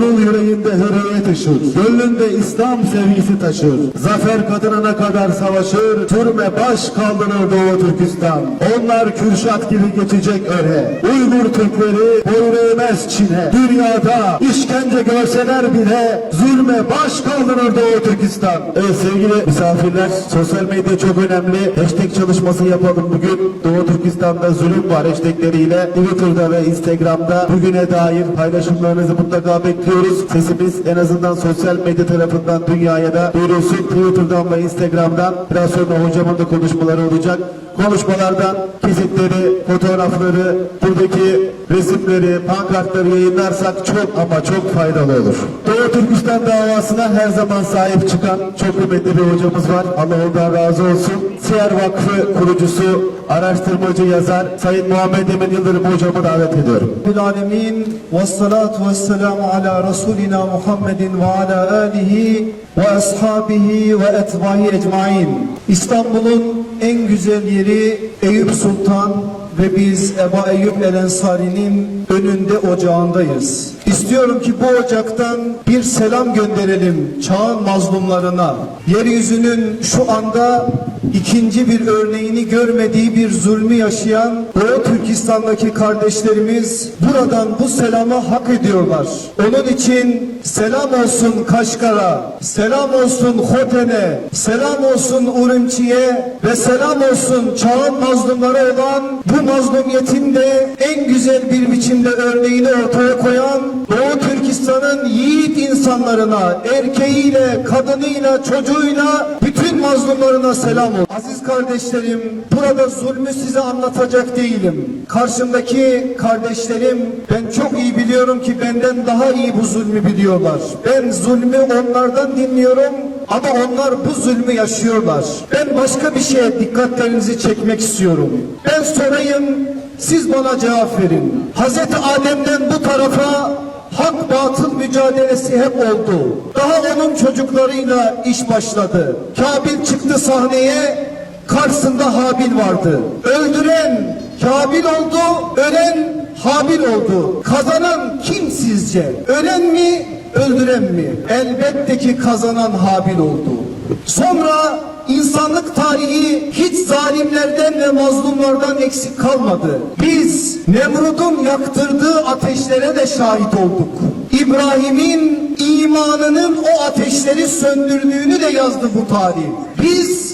Onun yüreğinde hürriyet ışır. Gönlünde İslam sevgisi taşır. Zafer kadınına kadar savaşır. Türme baş kaldırır Doğu Türkistan. Onlar Kürşat gibi geçecek öre. Uygur Türkleri boyun eğmez Çin'e. Dünyada işkence görseler bile zulme baş kaldırır Doğu Türkistan. Evet sevgili misafirler sosyal medya çok önemli. Hashtag çalışması yapalım bugün. Doğu Türkistan'da zulüm var hashtagleriyle. Twitter'da ve Instagram'da bugüne dair paylaşımlarınızı mutlaka bekliyoruz. Sesimiz en azından sosyal medya tarafından dünyaya da duyurulsun. Twitter'dan ve Instagram'dan biraz sonra hocamın da konuşmaları olacak. Konuşmalardan kesitleri, fotoğrafları, buradaki resimleri, pankartları yayınlarsak çok ama çok faydalı olur. Doğu Türkistan davasına her zaman sahip çıkan çok kıymetli bir hocamız var. Allah ondan razı olsun. Siyer Vakfı kurucusu, araştırmacı, yazar Sayın Muhammed Emin Yıldırım hocamı davet ediyorum. Alemin ve salatu ve selamu ala Resulina Muhammedin ve ala alihi ve ashabihi ve etbahi ecmain. İstanbul'un en güzel yeri Eyüp Sultan ve biz Eba Eyyub El Ensari'nin önünde ocağındayız. İstiyorum ki bu ocaktan bir selam gönderelim çağın mazlumlarına. Yeryüzünün şu anda ikinci bir örneğini görmediği bir zulmü yaşayan Doğu Türkistan'daki kardeşlerimiz buradan bu selamı hak ediyorlar. Onun için selam olsun Kaşgar'a, selam olsun Hoten'e, selam olsun Urumçi'ye ve selam olsun çağın mazlumları olan bu mazlumiyetin de en güzel bir biçimde örneğini ortaya koyan Doğu Türkistan'ın yiğit insanlarına, erkeğiyle, kadınıyla, çocuğuyla, bütün mazlumlarına selam olsun. Aziz kardeşlerim, burada zulmü size anlatacak değilim. Karşımdaki kardeşlerim, ben çok iyi biliyorum ki benden daha iyi bu zulmü biliyorlar. Ben zulmü onlardan dinliyorum ama onlar bu zulmü yaşıyorlar. Ben başka bir şeye dikkatlerinizi çekmek istiyorum. Ben sorayım, siz bana cevap verin. Hazreti Adem'den bu tarafa hak batıl mücadelesi hep oldu. Daha onun çocuklarıyla iş başladı. Kabil çıktı sahneye, karşısında Habil vardı. Öldüren Kabil oldu, ölen Habil oldu. Kazanan kim sizce? Ölen mi, öldüren mi? Elbette ki kazanan Habil oldu. Sonra insanlık tarihi hiç zalimlerden ve mazlumlardan eksik kalmadı. Biz Nemrut'un yaktırdığı ateşlere de şahit olduk. İbrahim'in imanının o ateşleri söndürdüğünü de yazdı bu tarih. Biz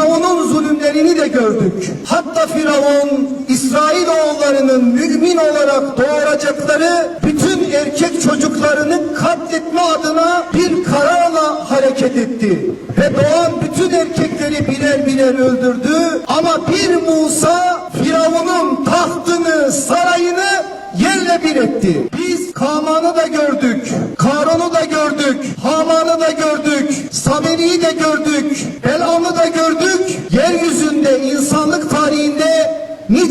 Firavun'un zulümlerini de gördük. Hatta Firavun İsrail oğullarının mümin olarak doğuracakları bütün erkek çocuklarını katletme adına bir kararla hareket etti. Ve doğan bütün erkekleri birer birer öldürdü. Ama bir Musa Firavun'un tahtını, sarayını yerle bir etti. Biz Kaman'ı da gördük,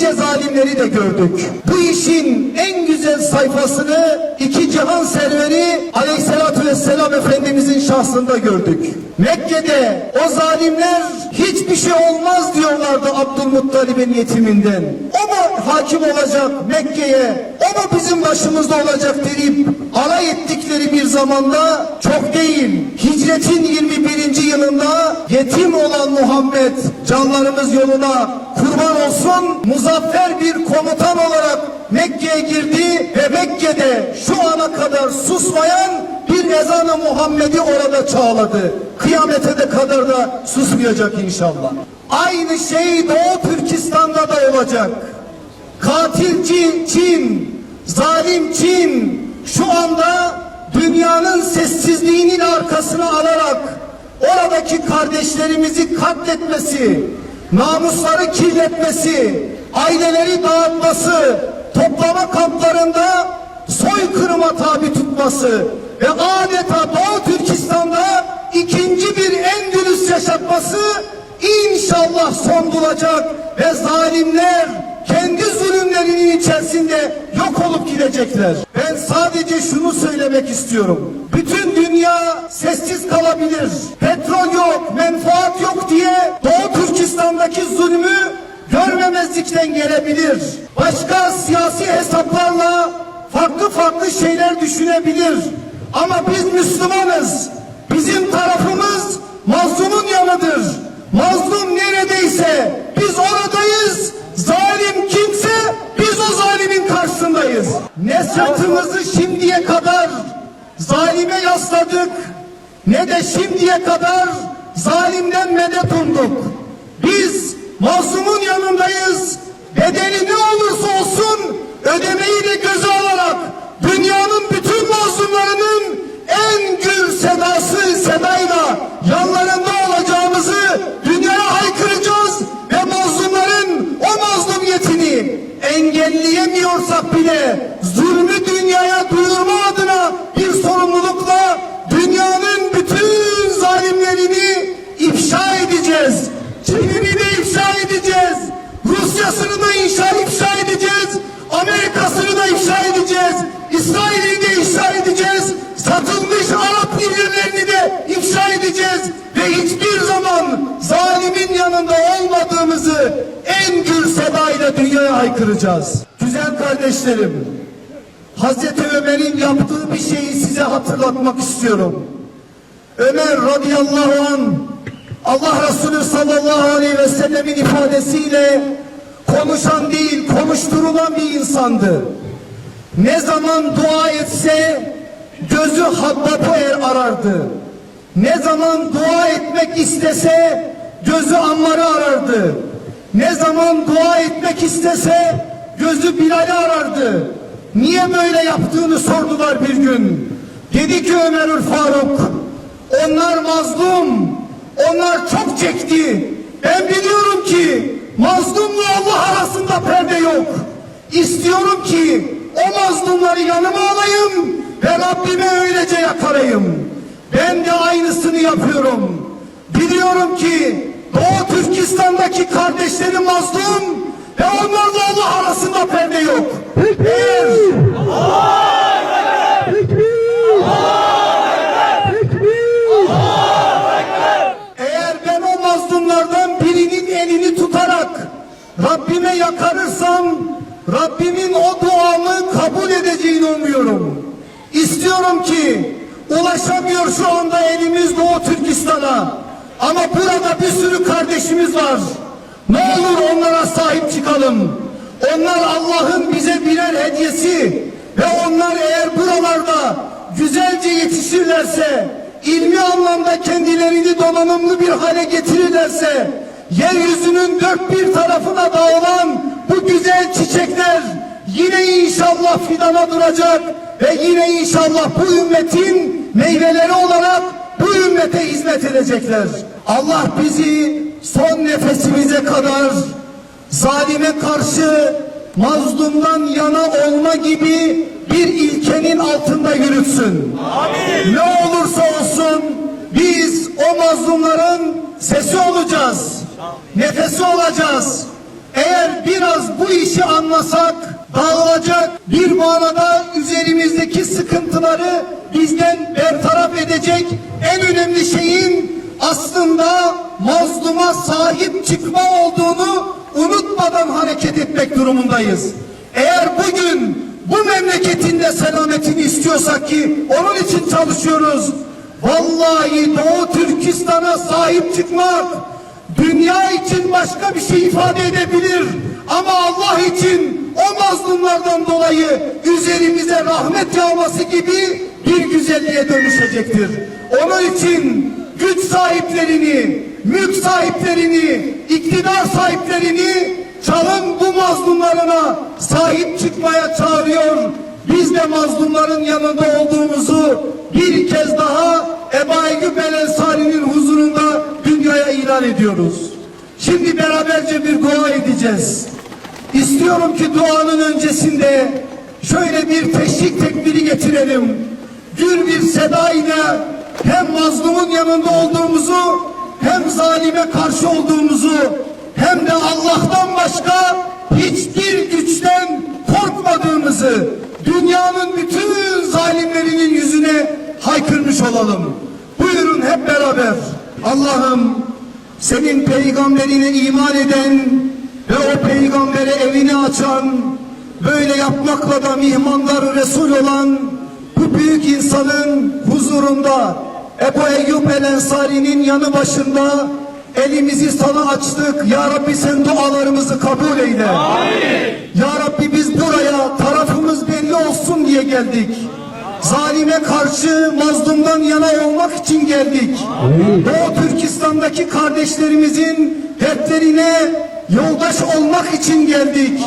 nice zalimleri de gördük. Bu işin en güzel sayfasını iki cihan serveri aleyhissalatü vesselam Efendimizin şahsında gördük. Mekke'de o zalimler hiçbir şey olmaz diyorlardı Abdülmuttalib'in yetiminden. O mu hakim olacak Mekke'ye? O mu bizim başımızda olacak deyip alay ettikleri bir zamanda çok değil. Hicretin 21. yılında yetim olan Muhammed canlarımız yoluna kurban olsun muzaffer bir komutan olarak Mekke'ye girdi ve Mekke'de şu ana kadar susmayan bir ezanı Muhammed'i orada çağladı. Kıyamete de kadar da susmayacak inşallah. Aynı şey Doğu Türkistan'da da olacak. Katilci Çin, zalim Çin şu anda dünyanın sessizliğinin arkasına alarak oradaki kardeşlerimizi katletmesi, namusları kirletmesi, aileleri dağıtması, toplama kamplarında soykırıma tabi tutması ve adeta Doğu Türkistan'da ikinci bir Endülüs yaşatması inşallah son bulacak ve zalimler kendi zulümlerinin içerisinde yok olup gidecekler. Ben sadece şunu söylemek istiyorum. Bütün dünya sessiz kalabilir. Petrol yok, menfaat yok diye Doğu Türkistan'daki zulmü görmemezlikten gelebilir. Başka siyasi hesaplarla farklı farklı şeyler düşünebilir. Ama biz Müslümanız. Bizim tarafımız mazlumun yanıdır. Mazlum neredeyse biz oradayız. Zalim kimse biz o zalimin karşısındayız. Ne sırtımızı şimdiye kadar zalime yasladık ne de şimdiye kadar zalimden medet umduk. Biz mazlumun yanındayız. Bedeli ne olursa olsun ödemeyi de göze alarak dünyanın bütün mazlumlarının en gür sedası sedayla yanlarında olacağımızı dünyaya haykıracağız ve mazlumların o mazlumiyetini engelleyemiyorsak bile zulmü dünyaya duyurma adına bir sorumlulukla dünyanın bütün zalimlerini ifşa edeceğiz. Çin'ini de ifşa edeceğiz. Rusya'sını da inşa ifşa edeceğiz. Amerika'sını da ifşa edeceğiz. İsrail'i de ifşa edeceğiz. Satılmış Arap liderlerini de ifşa edeceğiz. Ve hiçbir zaman zalimin yanında olmadığımızı en gür sedayla dünyaya haykıracağız. Güzel kardeşlerim, Hazreti Ömer'in yaptığı bir şeyi size hatırlatmak istiyorum. Ömer radıyallahu an Allah Resulü sallallahu aleyhi ve sellemin ifadesiyle konuşan değil konuşturulan bir insandı. Ne zaman dua etse gözü Habbab'ı er arardı. Ne zaman dua etmek istese gözü Ammar'ı arardı. Ne zaman dua etmek istese gözü Bilal'i arardı. Niye böyle yaptığını sordular bir gün. Dedi ki Ömerül Faruk, onlar mazlum, onlar çok çekti. Ben biliyorum ki mazlumla Allah arasında perde yok. İstiyorum ki o mazlumları yanıma alayım ve Rabbime öylece yakarayım. Ben de aynısını yapıyorum. Biliyorum ki Doğu Türkistan'daki kardeşlerim mazlum ve onlarla Allah arasında perde yok. Eğer ben o mazlumlardan birinin elini tutarak Rabbime yakarırsam Rabbimin o duamı kabul edeceğini umuyorum. İstiyorum ki ulaşamıyor şu anda elimiz Doğu Türkistan'a. Ama burada bir sürü kardeşimiz var. Ne olur onlara sahip çıkalım. Onlar Allah'ın bize birer hediyesi ve onlar eğer buralarda güzelce yetişirlerse, ilmi anlamda kendilerini donanımlı bir hale getirirlerse, yeryüzünün dört bir tarafına dağılan bu güzel çiçekler yine inşallah fidana duracak ve yine inşallah bu ümmetin meyveleri olarak bu ümmete hizmet edecekler. Allah bizi son nefesimize kadar zalime karşı mazlumdan yana olma gibi bir ilkenin altında yürütsün. Ne olursa olsun biz o mazlumların sesi olacağız. Nefesi olacağız. Eğer biraz bu işi anlasak dağılacak bir manada üzerimizdeki sıkıntıları bizden bertaraf edecek en önemli şeyin aslında mazluma sahip çıkma olduğunu unutmadan hareket etmek durumundayız. Eğer bugün bu memleketin de selametini istiyorsak ki onun için çalışıyoruz. Vallahi Doğu Türkistan'a sahip çıkmak dünya için başka bir şey ifade edebilir. Ama Allah için o mazlumlardan dolayı üzerimize rahmet yağması gibi bir güzelliğe dönüşecektir. Onun için güç sahiplerini, mülk sahiplerini, iktidar sahiplerini çalın bu mazlumlarına sahip çıkmaya çağırıyor. Biz de mazlumların yanında olduğumuzu bir kez daha Ebu Eyyub el Ensari'nin huzurunda dünyaya ilan ediyoruz. Şimdi beraberce bir dua edeceğiz. İstiyorum ki duanın öncesinde şöyle bir teşvik tekbiri getirelim. Gür bir seda ile hem mazlumun yanında olduğumuzu hem zalime karşı olduğumuzu hem de Allah'tan başka hiçbir güçten korkmadığımızı dünyanın bütün zalimlerinin yüzüne haykırmış olalım. Buyurun hep beraber. Allah'ım senin peygamberine iman eden ve o peygambere evini açan, böyle yapmakla da mihmanları Resul olan bu büyük insanın huzurunda Ebu Eyyub el Ensari'nin yanı başında elimizi sana açtık. Ya Rabbi sen dualarımızı kabul eyle. Ya Rabbi biz buraya tarafımız belli olsun diye geldik. Zalime karşı mazlumdan yana olmak için geldik. Doğu Türkistan'daki kardeşlerimizin dertlerine yoldaş olmak için geldik.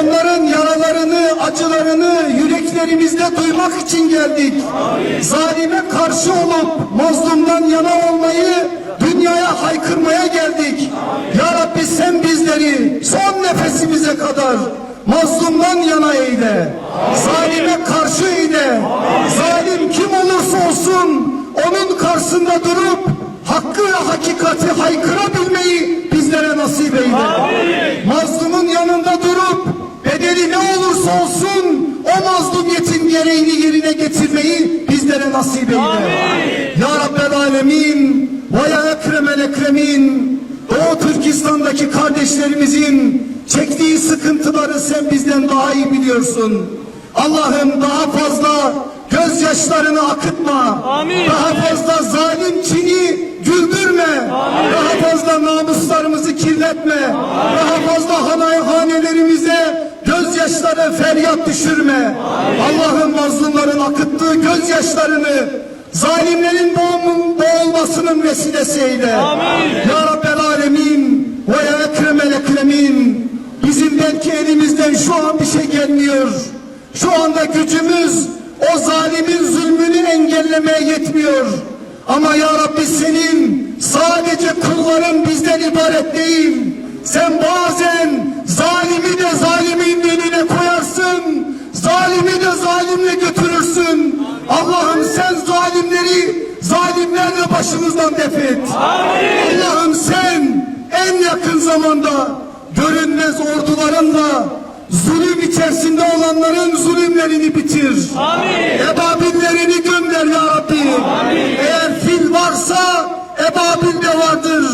Onların yaralarını, acılarını yüreklerimizde duymak için geldik. Zalime karşı olup mazlumdan yana olmayı dünyaya haykırmaya geldik. Ya Rabbi sen bizleri son nefesimize kadar mazlumdan yana eyle. Zalime karşı eyle. Zalim kim olursa olsun onun karşısında durup hakkı ve hakikati haykırabilmeyi bizlere nasip eyle. Mazlumun yanında durup bedeli ne olursa olsun o mazlumiyetin gereğini yerine getirmeyi bizlere nasip eyle. Ya Rabbel Alemin ve ya Ekremel Ekremin Doğu Türkistan'daki kardeşlerimizin çektiği sıkıntıları sen bizden daha iyi biliyorsun. Allah'ım daha fazla gözyaşlarını akıtma. Amin. Daha fazla zalim Çin'i güldürme. Daha fazla namuslarımızı kirletme. Daha fazla hanay hanelerimize gözyaşları feryat düşürme. Allah'ım mazlumların akıttığı gözyaşlarını zalimlerin boğum- boğulmasının vesilesi eyle. Ya Rabbel Alemin ve ya Ekremel Ekremin bizim belki elimizden şu an bir şey gelmiyor. Şu anda gücümüz o zalimin zulmünü engellemeye yetmiyor. Ama ya Rabbi senin sadece kulların bizden ibaret değil. Sen bazen zalimi de zalimin önüne koyarsın. Zalimi de zalimle götürürsün. Allah'ım sen zalimleri zalimlerle başımızdan def et. Allah'ım sen en yakın zamanda görünmez ordularınla zulüm içerisinde olanların zulümlerini bitir. Ebabillerini gönder ya Rabbi. Eğer fil varsa ebabil de vardır.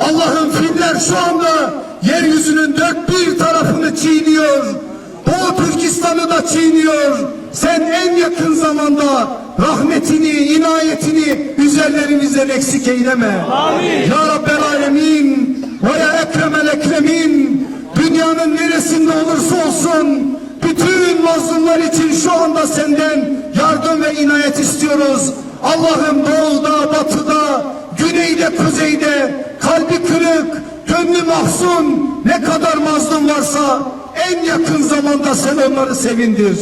Allah'ım filler şu anda yeryüzünün dört bir tarafını çiğniyor. Doğu Türkistan'ı da çiğniyor. Sen en yakın zamanda rahmetini, inayetini üzerlerimizden eksik eyleme. Ya Rabbel Alemin ve ya Ekremel Ekremin dünyanın neresinde olursa olsun bütün mazlumlar için şu anda senden yardım ve inayet istiyoruz. Allah'ım doğuda, batıda, güneyde, kuzeyde kalbi kırık, gönlü mahzun ne kadar mazlum varsa en yakın zamanda sen onları sevindir.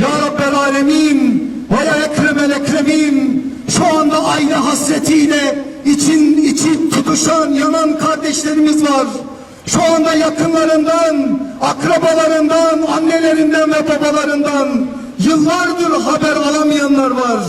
Ya Rabbel Alemin ve ya Ekremel Ekremin şu anda aile hasretiyle için için tutuşan yanan kardeşlerimiz var. Şu anda yakınlarından, akrabalarından, annelerinden ve babalarından yıllardır haber alamayanlar var.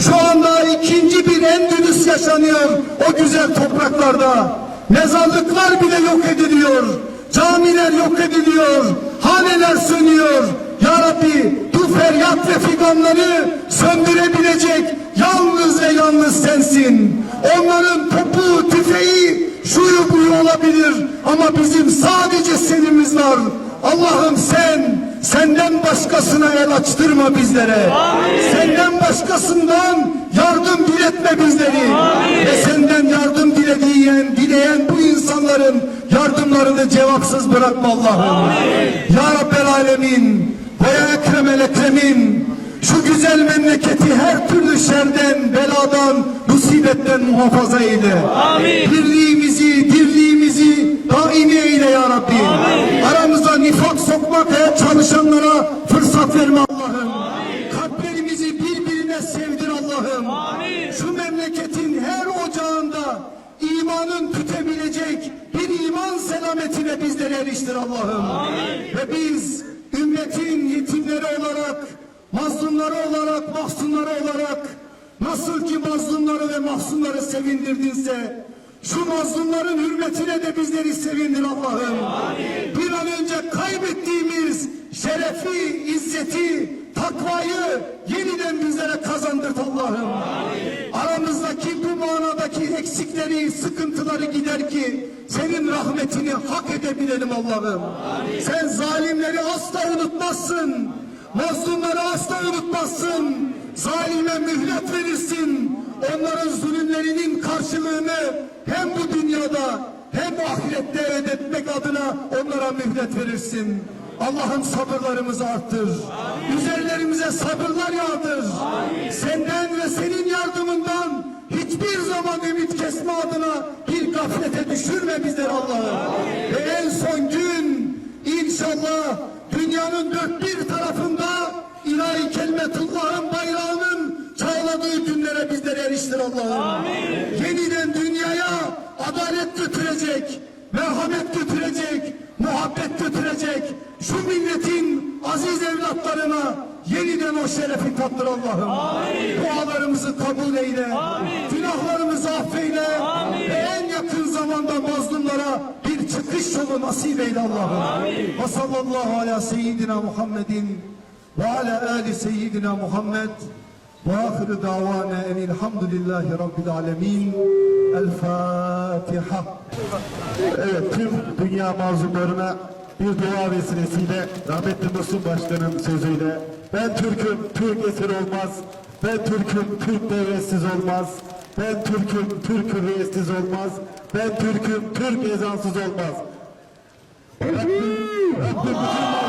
Şu anda ikinci bir Endülüs yaşanıyor o güzel topraklarda. Mezarlıklar bile yok ediliyor. Camiler yok ediliyor. Haneler sönüyor. Ya Rabbi bu feryat ve figanları söndürebilecek yalnız ve yalnız sensin. Onların topu, tüfeği, şuyu buyu olabilir ama bizim sadece senimiz var. Allah'ım sen, senden başkasına el açtırma bizlere. Senden başkasından yardım diletme bizleri. Ve senden yardım dilediğin, dileyen bu insanların yardımlarını cevapsız bırakma Allah'ım. Ya Rabbel Alemin ve Ekremel Ekremin şu güzel memleketi her türlü şerden, beladan, musibetten muhafaza eyle. Birliğimizi, dirliğimizi daimi eyle ya Rabbi. Aramıza nifak sokmaya çalışanlara fırsat verme Allah'ım. Kalplerimizi birbirine sevdir Allah'ım. Şu memleketin her ocağında imanın tütebilecek bir iman selametine bizleri eriştir Allah'ım. Ve biz ümmetin yetimleri olarak, mazlumları olarak, mahzunları olarak nasıl ki mazlumları ve mahzunları sevindirdinse şu mazlumların hürmetine de bizleri sevindir Allah'ım. Bir an önce kaybettiğimiz şerefi, izzeti, takvayı yeniden bizlere kazandırt Allah'ım. Aramızdaki bu manadaki eksikleri, sıkıntıları gider ki senin rahmetini hak edebilelim Allah'ım. Sen zalimleri asla unutmazsın. Mazlumları asla unutmazsın. Zalime mühlet verirsin. Onların zulümlerinin karşılığını hem bu dünyada hem ahirette ödetmek adına onlara mühlet verirsin. Allah'ım sabırlarımızı arttır. Üzerlerimize sabırlar yağdır. Senden ve senin yardımından hiçbir zaman ümit kesme adına bir gaflete düşürme bizleri Allah'ım. Ve en son gün inşallah dünyanın dört bir tarafında ilahi kelimetullah'ın bayrağının çağladığı günlere bizleri eriştir Allah'ım. Yeniden dünyaya adalet götürecek, merhamet götürecek, muhabbet götürecek, şu milletin aziz evlatlarına yeniden o şerefi tattır Allah'ım. Dualarımızı kabul eyle, günahlarımızı affeyle. Ve en yakın zamanda mazlumlara çıkış yolu nasip eyle Allah'ım. Ve sallallahu ala seyyidina Muhammedin ve ala ali seyyidina Muhammed ve ahiru davana enilhamdülillahi rabbil alemin. El Fatiha. Evet tüm dünya mazlumlarına bir dua vesilesiyle rahmetli Musul Başkan'ın sözüyle ben Türk'üm, Türk esir olmaz. Ben Türk'üm, Türk devletsiz olmaz. Ben Türk'üm, Türk hürriyetsiz olmaz. Ben Türk'üm, Türk ezansız olmaz. Rabbim, Rabbim bütün